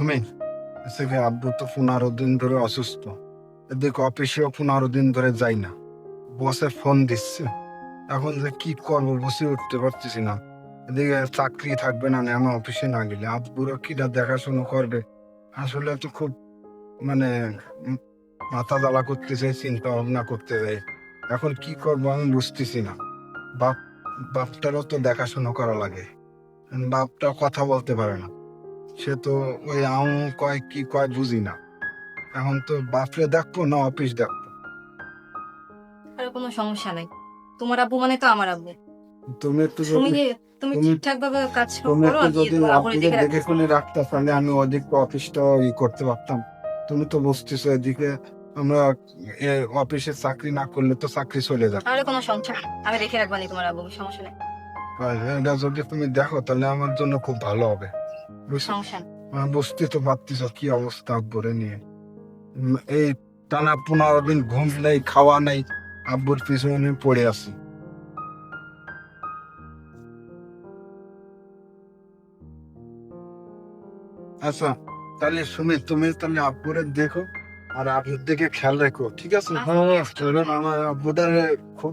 সুমি এসে আব্বু তো পনেরো দিন ধরে অসুস্থ। এদিকে অফিসেও পনেরো দিন ধরে যাই না। বসে ফোন দিচ্ছে। এখন যে কি করব বসে উঠতে পারতেছি না। এদিকে চাকরি থাকবে না আমার অফিসে না গেলে। আব্বুরও কিটা দেখাশোনা করবে? আসলে তো খুব মানে মাথা জ্বালা চাই, চিন্তা ভাবনা করতে যায় এখন কি করব আমি বুঝতেছি না। বাপ, বাপটারও তো দেখাশোনা করা লাগে। বাপটা কথা বলতে পারে না। সে তো ওই আম কয় কি কয় বুঝি না। এখন তো বাপরে দেখব না অফিস দেখব। আর কোনো সমস্যা নাই। তোমার আব্বু মানে তো আমার আব্বু। তুমি একটু তুমি তুমি ঠিকঠাক ভাবে কাজ তুমি করো একটু যদি দেখে শুনে রাখতে তাহলে আমি ওদিক অফিসটা ই করতে পারতাম। তুমি তো বুঝতেছো এদিকে আমরা অফিসে চাকরি না করলে তো চাকরি চলে যাবে। তাহলে কোনো সমস্যা আমি রেখে তোমার আব্বু সমস্যা নেই। এটা যদি তুমি দেখো তাহলে আমার জন্য খুব ভালো হবে। বুঝতে তো পারতেছ কি অবস্থা আব্বুরে নিয়ে? এই টানা পনেরো দিন ঘুম নেই খাওয়া নেই আব্বুর পিছনে পড়ে আছি। আচ্ছা তাহলে সুমি তুমি তাহলে আব্বুরে দেখো আর আব্বুর দিকে খেয়াল রেখো ঠিক আছে? কারণ আমার আব্বুটার খুব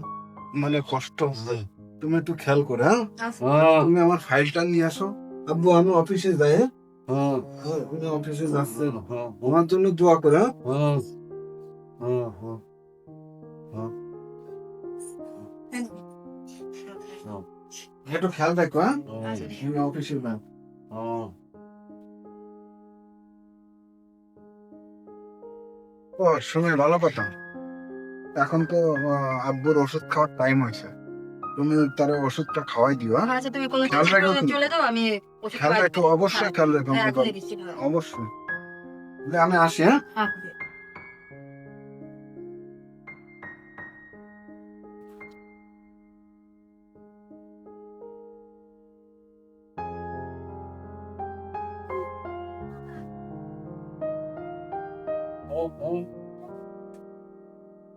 মানে কষ্ট হচ্ছে। তুমি একটু খেয়াল করে হ্যাঁ? আচ্ছা। তুমি আমার ফাইলটা নিয়ে আসো। আব্বু আমি অফিসে যাই হ্যাঁ? হ্যাঁ, উনি অফিসে যাচ্ছে। ওনার জন্য দোয়া করে হ্যাঁ? একটু খেয়াল রাখো হ্যাঁ? আমি অফিসে যাই ও শুনে ভালো কথা। এখন তো আব্বুর ওষুধ খাওয়ার টাইম হয়েছে। তুমি তার ওষুধটা খাওয়াই দিও হ্যাঁ? আচ্ছা তুমি কোনো। চলে যাও আমি খেয়াল রাখো অবশ্যই খেয়াল রাখো হ্যাঁ কথা। দিচ্ছি ভালো। অবশ্যই। আমি আসি হ্যাঁ? হ্যাঁ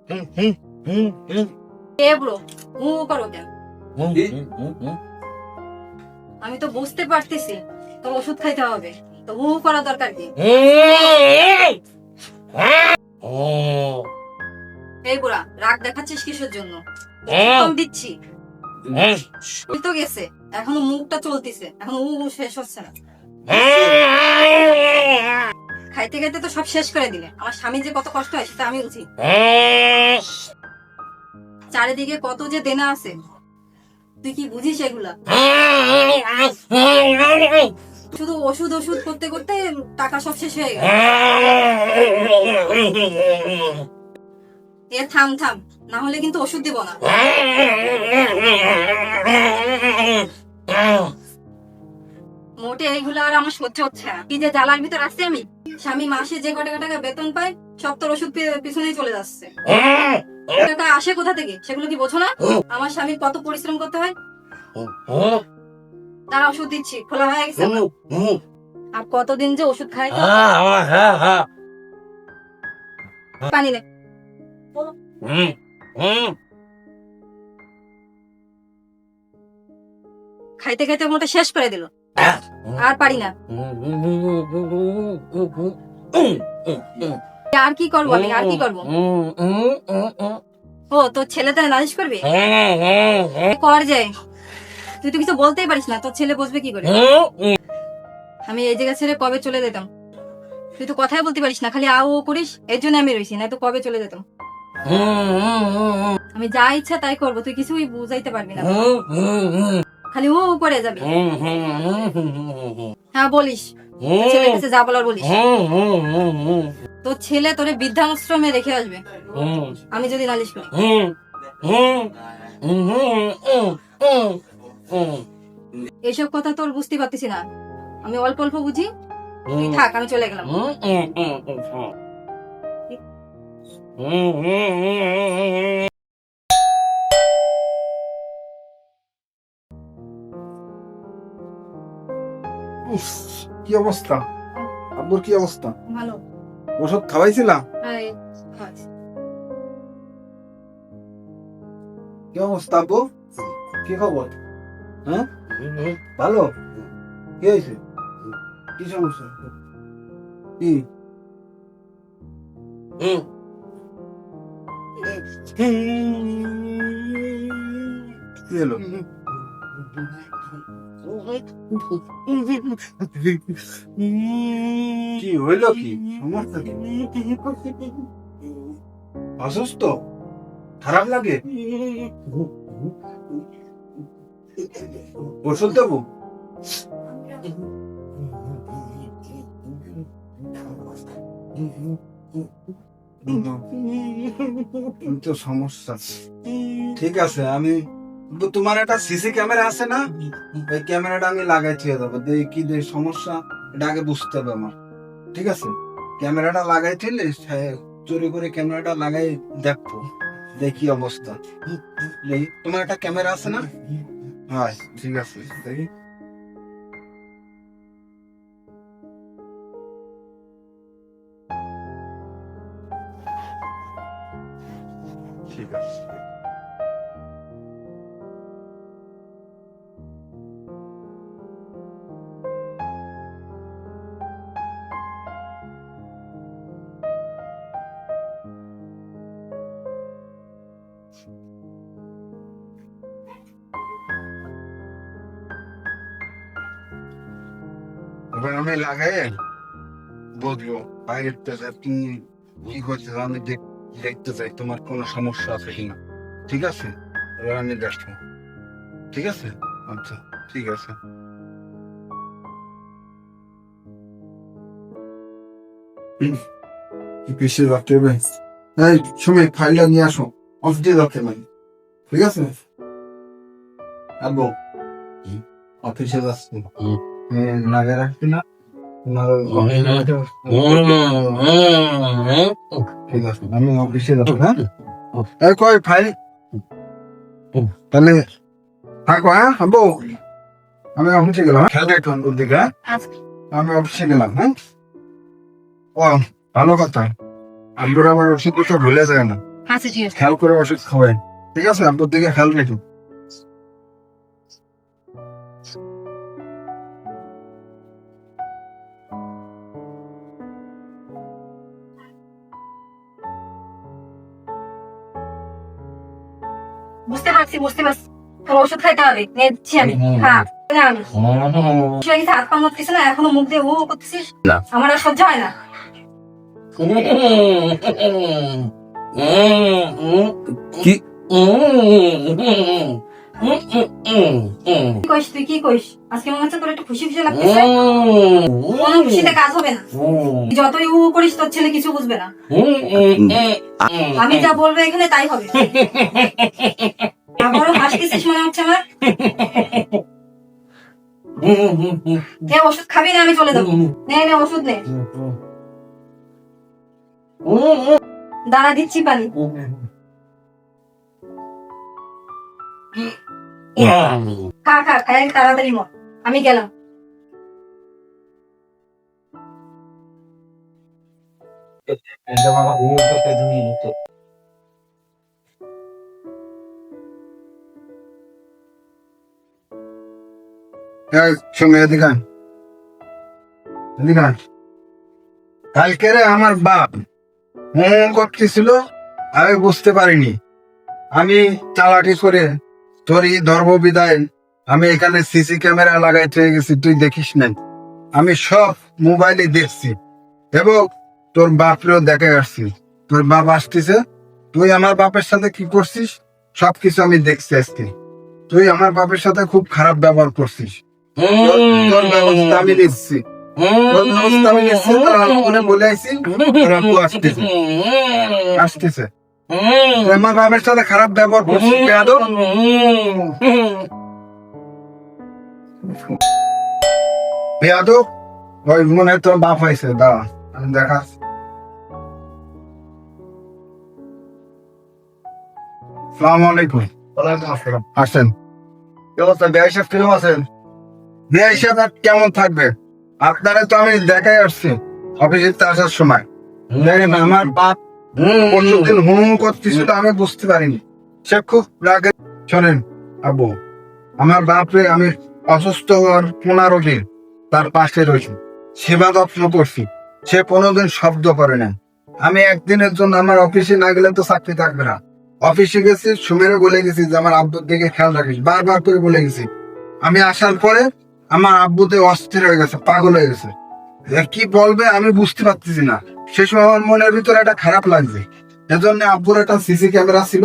হুম হুম হুম হুম। কে ব্রো হু হু করো কেন আমি তো বুঝতে পারতেছি তোর ওষুধ খাইতে হবে তো হু করা দরকার কি? এই বুড়া রাগ দেখাচ্ছিস কিসের জন্য? দিচ্ছি। তো গেছে এখনও মুখটা চলতিছে এখনও উ উ শেষ হচ্ছে না। খাইতে খাইতে তো সব শেষ করে দিলে আমার স্বামী যে কত কষ্ট হয় সেটা আমি বুঝি। চারিদিকে কত যে দেনা আছে তুই কি বুঝিস এগুলা? শুধু ওষুধ ওষুধ করতে করতে টাকা সব শেষ হয়ে গেল। এ, থাম থাম। না হলে কিন্তু ওষুধ দিব না। মোটে এইগুলো আর আমার সহ্য হচ্ছে না। কি যে জ্বালার ভিতর আসছে আমি? স্বামী মাসে যে কটা টাকা বেতন পায়, সব তোর ওষুধ পিছনেই চলে যাচ্ছে। টাকা আসে কোথা থেকে সেগুলো কি বোঝো না আমার স্বামীর কত পরিশ্রম করতে হয় তারা ওষুধ দিচ্ছি খোলা হয়ে গেছে আর কতদিন যে ওষুধ খাই পানি নে খাইতে খাইতে মোটা শেষ করে দিল আর পারি না আর কি করব আমি? আর কি করব? ও তোর ছেলে তাহলে নালিশ করবি? কর যায় তুই তো কিছু বলতেই পারিস না তোর ছেলে বসবে কি করে? আমি এই জায়গা ছেড়ে কবে চলে যেতাম? তুই তো কথাই বলতে পারিস না খালি আ ও করিস এর জন্য আমি রয়েছি না তো কবে চলে যেতাম? আমি যা ইচ্ছা তাই করব তুই কিছুই বুঝাইতে পারবি না। খালি ও করে যাবি হ্যাঁ বলিস তোর ছেলের কাছে যা বলার বলিস তোর ছেলে তোরে বৃদ্ধাশ্রমে রেখে আসবে আমি যদি নালিশ করি এইসব কথা তোর বুঝতে পারতেছি না আমি অল্প অল্প বুঝি তুই থাক আমি চলে গেলাম উফ, কি অবস্থা? আব্বুর কি অবস্থা? ভালো। ওষুধ খাওয়াইছিলা? হ্যাঁ, কি অবস্থা আব্বু? কি খবর? হ্যাঁ? ভালো? কি হয়েছে? কি সমস্যা? কি? কি হলো? কি হইল কি? সমস্যা কি? অসুস্থ? খারাপ লাগে? ওষুধ দেবো? তো সমস্যা। ঠিক আছে আমি তোমার একটা সিসি ক্যামেরা আছে না? ওই ক্যামেরাটা আমি লাগাই থুয়ে দেবো দেখি কি যে সমস্যা এটা আগে বুঝতে হবে আমার। ঠিক আছে? ক্যামেরাটা লাগাই থইলে চুরি করে ক্যামেরাটা লাগাই দেখব দেখি অবস্থা। তোমার একটা ক্যামেরা আছে না? হয় ঠিক আছে দেখি। ঠিক আছে। এবার আমি লাগাই বলব বাইরের থেকে তুমি কি করছ আমি দেখ- দেখতে চাই তোমার কোনো সমস্যা আছে কিনা ঠিক আছে এবার আমি দেখব ঠিক আছে আচ্ছা ঠিক আছে কি পিছিয়ে রাখতে হবে এই সময় ফাইলটা নিয়ে আসো অফিসে রাখতে পারি ঠিক আছে আবো অফিসে যাচ্ছি লাগে রাখবি না ঠিক আছে আমি অফিসে যাব হ্যাঁ এই কই ফাইল তাহলে থাকো হ্যাঁ আবো আমি অফিসে গেলাম হ্যাঁ? খেয়াল রাখো ওর দিকে হ্যাঁ? আমি অফিসে গেলাম হ্যাঁ ও ভালো কথা আব্বুর আবার ওষুধ তো ভুলে যায় না আচ্ছা খেয়াল করে ওষুধ খাওয়াই ঠিক আছে আব্বুর দিকে খেয়াল রাখো বুঝতে পারছি বুঝতে পারছি। তোর ওষুধ খাইতে হবে। নেচ্ছি আমি। হ্যাঁ না আমি। হাত পা মরতেছিস না? এখনও মুখ দিয়ে ও করতেছিস? না। আমার আর সহ্য হয় না। কি? কইস তুই, কি কইস? আজকে মনে হচ্ছে তোর একটু খুশি খুশি লাগতেছে। কোনো খুশিতে কাজ হবে না। তুই যতই উ করিস, তোর ছেলে কিছু বুঝবে না। আমি যা বলব এখানে তাই হবে। আবারও হাসতেছিস মনে হচ্ছে আমার? নে ওষুধ খাবি না, আমি চলে যাব। নে নে, ওষুধ নে। দাঁড়া দিচ্ছি পানি। খা খাই, তাড়াতাড়ি মর। আমি গেলাম। কালকে রে আমার বাপ হুম করতেছিল, আমি বুঝতে পারিনি। আমি চালাকি করে ধর্ম বিদায়, আমি এখানে সিসি ক্যামেরা লাগাইতে গেছি, তুই দেখিস নাই। আমি সব মোবাইলে দেখছি এবং তোর বাপরেও দেখে আসছি। তোর বাপ আসতেছে, তুই আমার বাপের সাথে কি করছিস? সবকিছু আমি দেখছি আজকে। তুই আমার বাপের সাথে খুব খারাপ ব্যবহার করছিস। তোর- ব্যবস্থা আমি নিচ্ছি। বলে আসতেছে। আসতেছে। আমার বাপের সাথে খারাপ ব্যবহার করছিস বেয়াদব। বেয়াদব? ওই মনে তোর বাপ হয়েছে দাঁড়া আমি সালাম আলাইকুম। আসেন। অবস্থা বিয়ে সাহেব কীরকম আছেন? বিয়ে সাহেব আর কেমন থাকবে? আপনারা তো আমি দেখাই আসছি অফিসে আসার সময়। দেখেন আমার বাপ পরশুদিন হুম করতেছিল আমি বুঝতে পারিনি। সে খুব রাগে শোনেন, আব্বু, আমার বাপরে আমি অসুস্থ হওয়ার পনেরো দিন তার পাশে রয়েছি। সেবা যত্ন করছি, সে কোনোদিন শব্দ করে না। আমি একদিনের জন্য আমার অফিসে না গেলে তো চাকরি থাকবে না। অফিসে গেছি, সুমেরে বলে গেছি যে আমার আব্বুর দিকে খেয়াল রাখিস, বারবার করে বলে গেছি। আমি আসার পরে আমার আব্বুতে অস্থির হয়ে গেছে, পাগল হয়ে গেছে। কি বলবে আমি বুঝতে পারতেছি না। সে সময় আমার মনের ভিতরে একটা খারাপ লাগছে। এজন্য আব্বুর একটা সিসি ক্যামেরা ছিল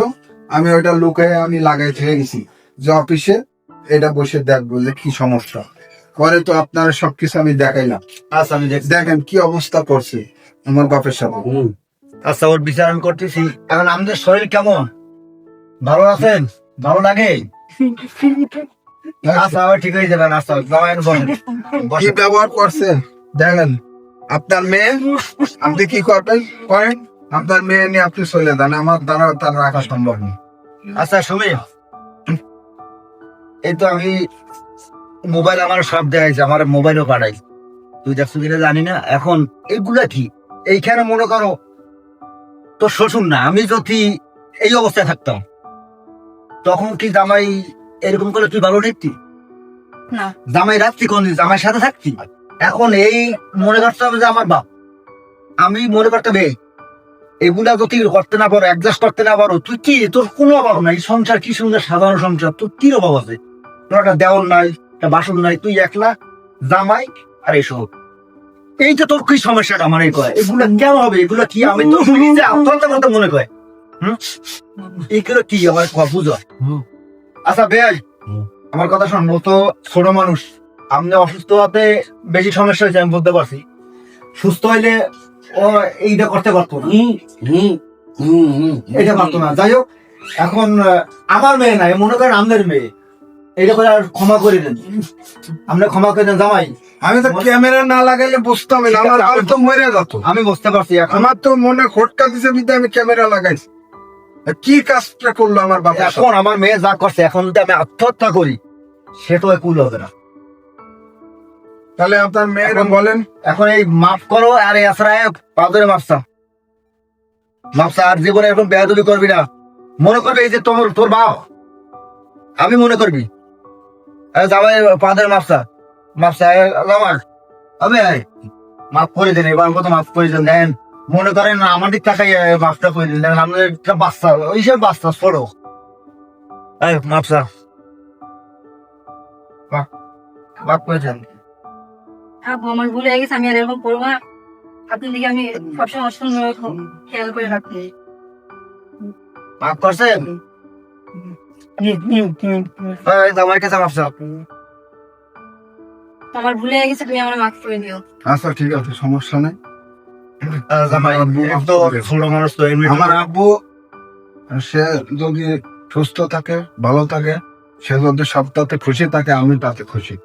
আমি ওইটা লুকায় আমি লাগাই থেকে গেছি। যে অফিসে এটা বসে দেখব যে কি সমস্যা। পরে তো আপনার সবকিছু আমি দেখাইলাম। আচ্ছা আমি দেখেন কি অবস্থা করছে আমার বাপের সাথে। আচ্ছা ওর বিচার আমি করতেছি। এখন আমাদের শরীর কেমন? ভালো আছেন? ভালো লাগে? আচ্ছা ঠিক হয়ে যাবেন আচ্ছা কি ব্যবহার করছে? দেখেন। আপনার মেয়ে? আপনি কি করবেন? করেন। আপনার মেয়ে নিয়ে আপনি চলে যান। আমার দ্বারা তার রাখা সম্ভব নেই আচ্ছা সুমি। এই তো আমি মোবাইল আমার সব দেখাইছে আমার মোবাইলও পাঠাই। তুই দেখছ কিনা জানি না। এখন এইগুলা কি? এইখানে মনে করো তোর শ্বশুর না আমি যদি এই অবস্থায় থাকতাম তখন কি জামাই এরকম করে তুই ভালো দেখতি? না। জামাই রাখতি কোন জামাইয়ের সাথে থাকতি? এখন এই মনে করতে হবে যে আমার বাপ। আমি মনে করতে হবে এগুলা যদি করতে না পারো অ্যাডজাস্ট করতে না পারো তুই কি? তোর কোনো অভাব নাই। সংসার কি সুন্দর সাধারণ সংসার। তোর কি অভাব আছে? তোর একটা দেওয়ার নাই একটা বাসন নাই তুই একলা জামাই আর এসব। এই তো তোর কি সমস্যাটা আমার এই কয়? এগুলা কেন হবে? এগুলা কি আমি তো নিজে আত্মহত্যা করতে মনে কয়? হুম? এইগুলো কি? আমার বুঝো। আচ্ছা বেয়াই আমার কথা শোন তো ছোট মানুষ। আপনি অসুস্থ হতে বেশি সমস্যা হয়েছে আমি বলতে পারছি। সুস্থ হইলে ও এইটা করতে পারতো না। এটা পারতো না। যাই হোক এখন আমার মেয়ে নাই মনে করেন আমাদের মেয়ে। এটা করে আর ক্ষমা করে দেন। আপনি ক্ষমা করে দেন জামাই। আমি তো ক্যামেরা না লাগাইলে বুঝতাম না আমার বাপ তো মরে যেত। আমি বুঝতে পারছি এখন। আমার তো মনে খটকা দিছে বিদ্যা আমি ক্যামেরা লাগাইছি। কি কাজটা করল আমার বাবা? এখন আমার মেয়ে যা করছে এখন যদি আমি আত্মহত্যা করি সেটাও কুল হবে না। তাহলে আপনার মেয়ের এখন- বলেন। এখন এই মাফ করো আর এছাড়া পাদরে মাপসা মাপসা আর জীবনে এরকম বেয়াদবি করবি না। মনে করবি এই যে তোমার তোর বাপ। আমি মনে করবি। আরে জামাই পাদের মাপসা মাপসা আমার হবে মাফ। করে দেন এবার মতো মাফ করে দেন। দেন মনে করেন আমার দিক টাকাই মাফটা করে দিন দেখেন আমাদের একটা বাচ্চা ওই সব বাচ্চা ছোড়ো এই মাপসা মাফ মাফ করে দেন। আপু আমার ভুল হয়ে গেছে আমি আর এরকম করব না। আপনার দিকে আমি সবসময় অসুন্দর খেয়াল করে রাখব। মাফ করছেন? আমার ভুল হয়ে গেছে তুমি আমার মাফ করে দিও। আচ্ছা ঠিক আছে সমস্যা নেই। আমার আব্বু সে যদি সুস্থ থাকে ভালো থাকে সে যদি সপ্তাহে খুশি থাকে আমি তাতে খুশি।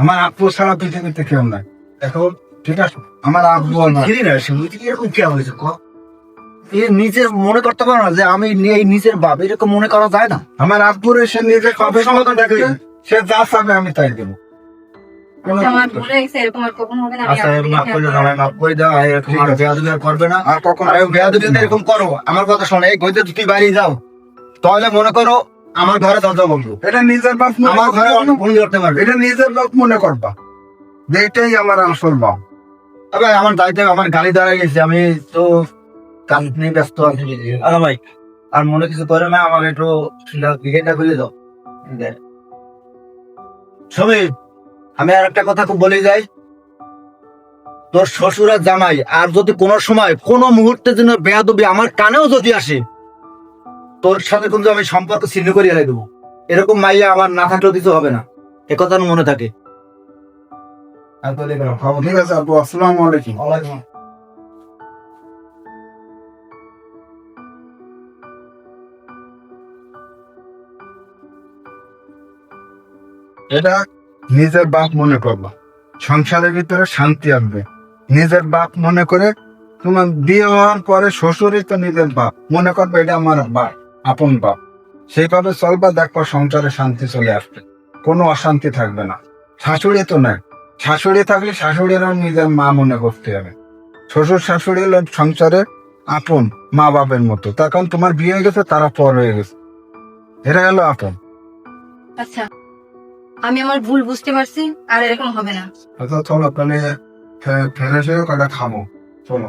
আমার আব্বু ছাড়া পৃথিবীতে কেউ নাই। এখন ঠিক আছে? আমার আব্বু না ঘিরি না সে বুঝি এরকম কে হয়েছে ক? এ নিজের মনে করতে পারো না যে আমি এই নিজের বাপ এরকম মনে করা যায় না। আমার আব্বুর সে নিজে কবে সমাধান দেখবে সে যা চাবে আমি তাই দেবো। আমার কথা শোনো এই গইতে তুই বাড়ি যাও। তাহলে মনে করো আমার ঘরে দরজা বন্ধু। এটা নিজের বাপ আমার ঘরে করবা। বন্ধ করতে পারবে। এটা নিজের বাপ মনে করবা। যে এটাই আমার আসল বাপ। তবে আমার দায়িত্ব আমার গাড়ি দাঁড়ায় গেছে আমি তো কাজ নিয়ে ব্যস্ত আছি আরে ভাই আর মনে কিছু করে না আমার একটু ক্রিকেটটা খুলে দাও। সমীর আমি আর একটা কথা খুব বলে যাই। তোর শ্বশুর আর জামাই আর যদি কোনো সময় কোনো মুহূর্তের জন্য বেয়াদবি আমার কানেও যদি আসে তোর সাথে কিন্তু আমি সম্পর্ক ছিন্ন করে এলাই দেবো। এরকম মাইয়া আমার না থাকলেও কিছু হবে না। এ কথা মনে থাকে। ঠিক আছে আব্বু আসসালামু আলাইকুম। ওয়ালাইকুম এটা নিজের বাপ মনে করবা। সংসারের ভিতরে শান্তি আসবে নিজের বাপ মনে করে তোমার বিয়ে হওয়ার পরে শ্বশুরই তো নিজের বাপ। মনে করবে এটা আমার বাপ। আপন বাপ। সেইভাবে চলবা দেখবা সংসারে শান্তি চলে আসবে। কোনো অশান্তি থাকবে না। শাশুড়ি তো নাই। শাশুড়ি থাকলে শাশুড়িরও নিজের মা মনে করতে হবে। শ্বশুর শাশুড়ি হলো সংসারে আপন মা বাপের মতো। তার কারণ তোমার বিয়ে হয়ে গেছে তারা পর হয়ে গেছে। এরা হলো আপন। আচ্ছা আমি আমার ভুল বুঝতে পারছি আর এরকম হবে না। আচ্ছা চলো তাহলে ফ্রেশ হয়ে কটা খাব চলো।